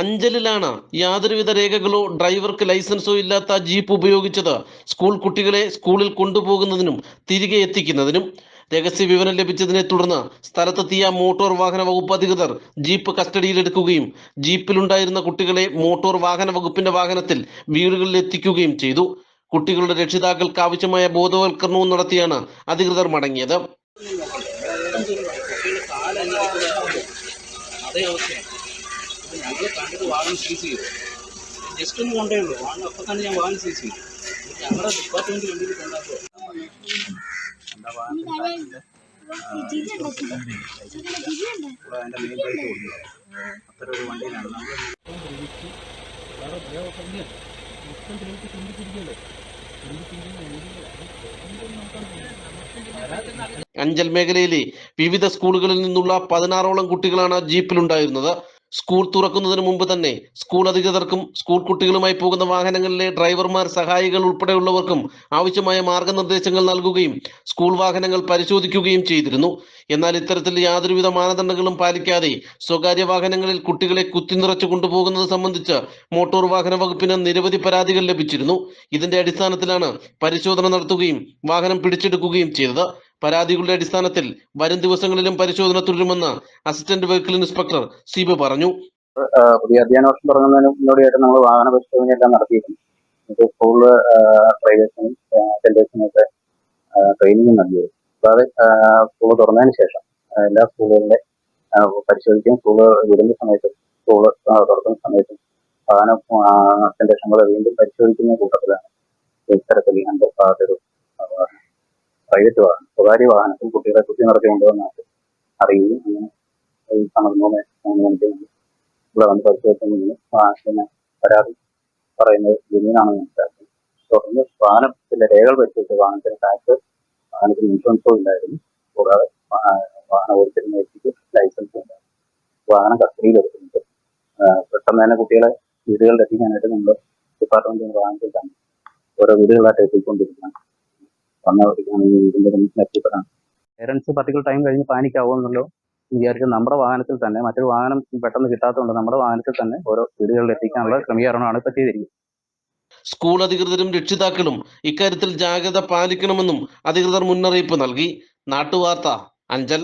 അഞ്ചലിലാണ് യാതൊരുവിധ രേഖകളോ ഡ്രൈവർക്ക് ലൈസൻസോ ഇല്ലാത്ത ജീപ്പ് ഉപയോഗിച്ചത് സ്കൂൾ കുട്ടികളെ സ്കൂളിൽ കൊണ്ടുപോകുന്നതിനും തിരികെ എത്തിക്കുന്നതിനും. രഹസ്യ വിവരം ലഭിച്ചതിനെ തുടർന്ന് സ്ഥലത്തെത്തിയ മോട്ടോർ വാഹന വകുപ്പ് അധികൃതർ ജീപ്പ് കസ്റ്റഡിയിലെടുക്കുകയും ജീപ്പിലുണ്ടായിരുന്ന കുട്ടികളെ മോട്ടോർ വാഹന വകുപ്പിന്റെ വാഹനത്തിൽ വീടുകളിൽ എത്തിക്കുകയും ചെയ്തു. കുട്ടികളുടെ രക്ഷിതാക്കൾക്ക് ആവശ്യമായ ബോധവൽക്കരണവും നടത്തിയാണ് അധികൃതർ മടങ്ങിയത്. അതേ അവസ്ഥയാണ് ഞങ്ങൾ കണ്ടിട്ട് വാഹനം സീസ് ചെയ്തു ജസ്റ്റ് ഒന്ന് കൊണ്ടേ ഉള്ളൂ വാഹനം അപ്പം തന്നെ ഞാൻ വാഹനം സീസ് ചെയ്തു ഞങ്ങളുടെ വണ്ടിയിൽ അഞ്ചൽ മേഖലയിലെ വിവിധ സ്കൂളുകളിൽ നിന്നുള്ള പതിനാറോളം കുട്ടികളാണ് ജീപ്പിലുണ്ടായിരുന്നത്. സ്കൂൾ തുറക്കുന്നതിന് മുമ്പ് തന്നെ സ്കൂൾ അധികൃതർക്കും സ്കൂൾ കുട്ടികളുമായി പോകുന്ന വാഹനങ്ങളിലെ ഡ്രൈവർമാർ സഹായികൾ ഉൾപ്പെടെയുള്ളവർക്കും ആവശ്യമായ മാർഗനിർദ്ദേശങ്ങൾ നൽകുകയും സ്കൂൾ വാഹനങ്ങൾ പരിശോധിക്കുകയും ചെയ്തിരുന്നു. എന്നാൽ ഇത്തരത്തിൽ യാതൊരുവിധ മാനദണ്ഡങ്ങളും പാലിക്കാതെ സ്വകാര്യ വാഹനങ്ങളിൽ കുട്ടികളെ കുത്തിനിറച്ചു കൊണ്ടുപോകുന്നത് സംബന്ധിച്ച് മോട്ടോർ വാഹന വകുപ്പിന് നിരവധി പരാതികൾ ലഭിച്ചിരുന്നു. ഇതിന്റെ അടിസ്ഥാനത്തിലാണ് പരിശോധന നടത്തുകയും വാഹനം പിടിച്ചെടുക്കുകയും ചെയ്തത്. പരാതികളുടെ അടിസ്ഥാനത്തിൽ വരും ദിവസങ്ങളിലും പരിശോധന തുടരുമെന്ന് അസിസ്റ്റന്റ് വെഹിക്കിൾ ഇൻസ്പെക്ടർ സിബു പറഞ്ഞു. പുതിയ അധ്യയന വർഷം തുടങ്ങുന്നതിന് മുന്നോടിയായിട്ട് നമ്മൾ വാഹന പരിശോധനയെല്ലാം നടത്തിയിരുന്നു ഇത് സ്കൂൾ ഡ്രൈവേഴ്സിനും ഒക്കെ ട്രെയിനിങ് നൽകിയത് സ്കൂൾ തുറന്നതിന് ശേഷം എല്ലാ സ്കൂളുകളിലെ പരിശോധിക്കും. സ്കൂൾ വിടുന്ന സമയത്തും സ്കൂൾ തുറക്കുന്ന സമയത്തും വാഹന അറ്റൻഡേഷനുകളെ വീണ്ടും പരിശോധിക്കുന്ന കൂട്ടത്തിലാണ് ഇത്തരത്തിൽ രണ്ട് ഒരു പ്രൈവറ്റ് വാഹനം സ്വകാര്യ വാഹനത്തിൽ കുട്ടികളെ കുത്തി നടത്തി കൊണ്ടുവന്നിട്ട് അറിയുകയും അങ്ങനെ ഈ ഇവിടെ വന്ന് പരിശോധിക്കുന്നതിന് പിന്നെ പരാതി പറയുന്നത് ജമീനാണെന്ന് മനസ്സിലാക്കി. തുടർന്ന് വാഹനത്തിന്റെ രേഖകൾ പരിശോധിച്ച വാഹനത്തിന് ടാക്സ് വാഹനത്തിന് ഇൻഷുറൻസോ ഉണ്ടായിരുന്നു. കൂടാതെ വാഹന ഓടിച്ചിരുന്ന വ്യക്തിക്ക് ലൈസൻസ് ഉണ്ടായിരുന്നു. വാഹനം ആ, പെട്ടെന്ന് തന്നെ കുട്ടികളെ വീടുകളിൽ എത്തിക്കാനായിട്ട് നമ്മൾ ഡിപ്പാർട്ട്മെന്റ് വാഹനത്തിൽ തന്നെ ഓരോ വീടുകളായിട്ട് എത്തിക്കൊണ്ടിരിക്കുകയാണ്. വന്ന ഇതിന്റെ മുന്നിൽ എത്തിപ്പെടാൻ പേരൻസ് പർട്ടിക്കുലർ ടൈം കഴിഞ്ഞ് പാനിക് ആവുമെന്നല്ലോ വിചാരിച്ച് നമ്മുടെ വാഹനത്തിൽ തന്നെ മറ്റൊരു വാഹനം പെട്ടെന്ന് കിട്ടാത്തതുകൊണ്ട് നമ്മുടെ വാഹനത്തിൽ തന്നെ ഓരോ വീടുകളിൽ എത്തിക്കാനുള്ള ക്രമീകരണമാണ് ഇപ്പൊ ചെയ്തിരിക്കുന്നത്. സ്കൂൾ അധികൃതരും രക്ഷിതാക്കളും ഇക്കാര്യത്തിൽ ജാഗ്രത പാലിക്കണമെന്നും അധികൃതർ മുന്നറിയിപ്പ് നൽകി. നാട്ടുവാർത്ത അഞ്ചൽ.